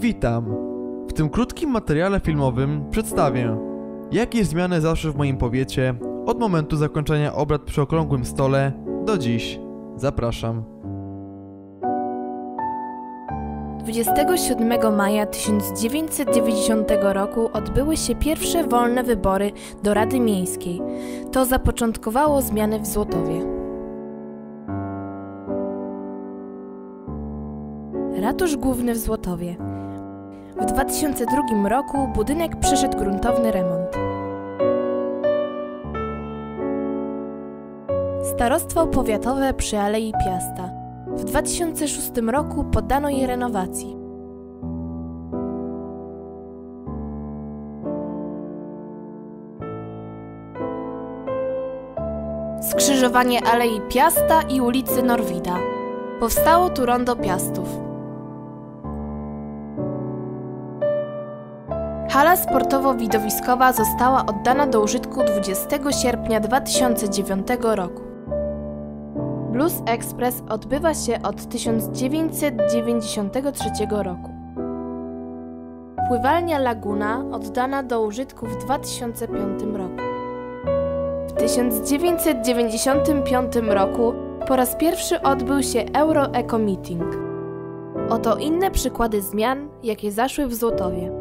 Witam. W tym krótkim materiale filmowym przedstawię, jakie zmiany zaszły w moim powiecie od momentu zakończenia obrad przy okrągłym stole do dziś. Zapraszam. 27 maja 1990 roku odbyły się pierwsze wolne wybory do Rady Miejskiej. To zapoczątkowało zmiany w Złotowie. Ratusz Główny w Złotowie. W 2002 roku budynek przeszedł gruntowny remont. Starostwo powiatowe przy Alei Piasta. W 2006 roku poddano je renowacji. Skrzyżowanie Alei Piasta i ulicy Norwida. Powstało tu rondo Piastów. Hala sportowo-widowiskowa została oddana do użytku 20 sierpnia 2009 roku. Blues Express odbywa się od 1993 roku. Pływalnia Laguna oddana do użytku w 2005 roku. W 1995 roku po raz pierwszy odbył się Euro Eco Meeting. Oto inne przykłady zmian, jakie zaszły w Złotowie.